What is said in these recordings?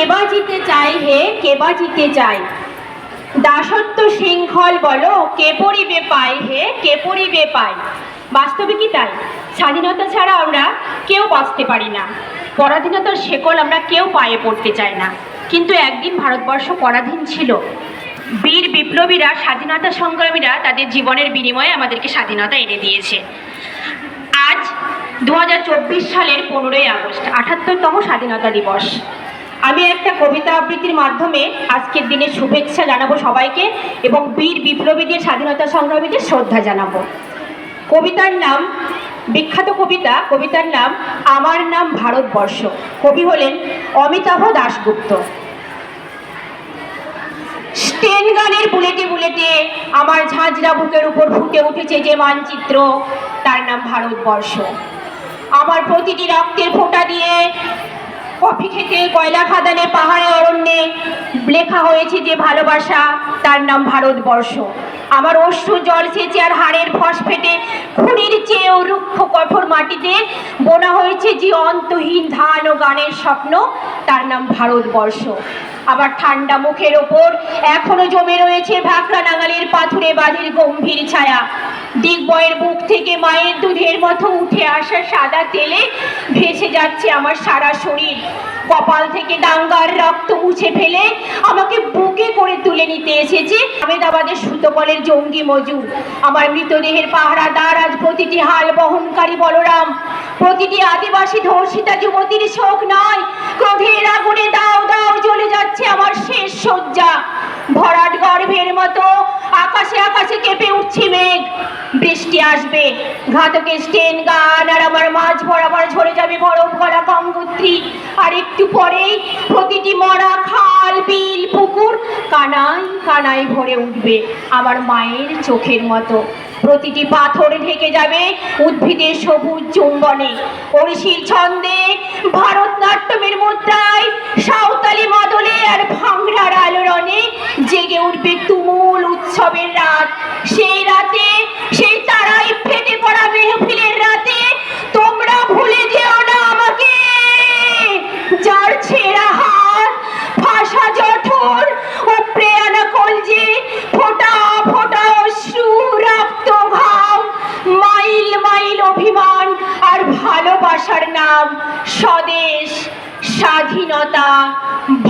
কেবা জিতে চাই হে, কেবা জিতে চাই। দাসত্ব শৃঙ্খল বলো, কে পরিবে পায় হে, কে পরিবে পায় বাস্তবে কি তাই? স্বাধীনতা ছাড়া আমরা কেউ বাঁচতে পারি না। পরাধীনতার শেকল আমরা কেউ পায়ে পড়তে চাই না। কিন্তু একদিন ভারতবর্ষ পরাধীন ছিল। বীর বিপ্লবীরা, স্বাধীনতা সংগ্রামীরা তাদের জীবনের বিনিময়ে আমাদেরকে স্বাধীনতা এনে দিয়েছে। আজ দু হাজার চব্বিশ সালের পনেরোই আগস্ট, আঠাত্তরতম স্বাধীনতা দিবস। আমি একটা কবিতা আবৃত্তির মাধ্যমে আজকের দিনে শুভেচ্ছা জানাব সবাইকে এবং বীর বিপ্লবীদের স্বাধীনতা সংগ্রামীদের শ্রদ্ধা জানাব। কবিতার নাম, বিখ্যাত কবিতা, কবিতার নাম, আমার নাম ভারতবর্ষ। কবি হলেন অমিতাভ দাশগুপ্ত। স্টেন গানের বুলেটে বুলেটে আমার ঝাঁঝরা বুকের উপর ফুটে উঠেছে যে মানচিত্র, তার নাম ভারতবর্ষ। আমার প্রতিটি রক্তের ফোঁটা দিয়ে খেতে কয়লা খাদানে পাহাড়ে অরণ্যে লেখা হয়েছে যে ভালোবাসা, তার নাম ভারতবর্ষ। আমার অশ্রু জল সেচে আর হাড়ের ফস ফেটে খুনির চেয়েও রুক্ষ কঠোর মাটিতে বোনা হয়েছে যে অন্তহীন ধান ও গানের স্বপ্ন, তার নাম ভারতবর্ষ। আবার ঠান্ডা মুখের ওপর এখনও জমে রয়েছে ভাকরা নাঙালের পাথুরে বাঁধির গম্ভীর ছায়া। দিগ্বয়ের বুক থেকে মায়ের দুধের মতো উঠে আসা সাদা তেলে ভেসে যাচ্ছে আমার সারা শরীর। কপাল থেকে দাঙ্গার রক্ত মুছে ফেলে আমাকে বুকে করে তুলে নিতে এসেছে আমেদাবাদের সুতোকলের জঙ্গি মজুর আমার মৃতদেহের পাহারাদার আজ প্রতিটি হাল বহনকারী বলরাম। প্রতিটি আদিবাসী ধর্ষিতা যুবতীর শোক নয়, ক্রোধের আগুনে দাও দাও, জ্বলে যাচ্ছে আমার শেষ শয্যা। বৃষ্টি আসবে। ঘাতকের স্টেন গান আর আমার মাঝ বরাবর ঝরে যাবে বরফ গলা গঙ্গোত্রী। আর একটু পরেই প্রতিটি মরা খাল, বিল, পুকুর কানাই কানাই ভরে উঠবে আমার মায়ের চোখের মতো। প্রতিটি পাথর ঢেকে যাবে উদ্ভিদের সবুজ চুম্বনে। অরিশির ছন্দে ভারতনাট্যমের মুদ্রায় সাঁওতালি মাদলে আর ভাংড়ার আলোড়নে জেগে উঠবে তুমুল উৎসবের রাত। সেই রাতে ছেঁড়া হাত ফাঁসা জঠর মাইল মাইল অভিমান আর ভালোবাসার নাম স্বদেশ স্বাধীনতা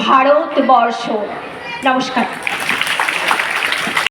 ভারতবর্ষ। নমস্কার।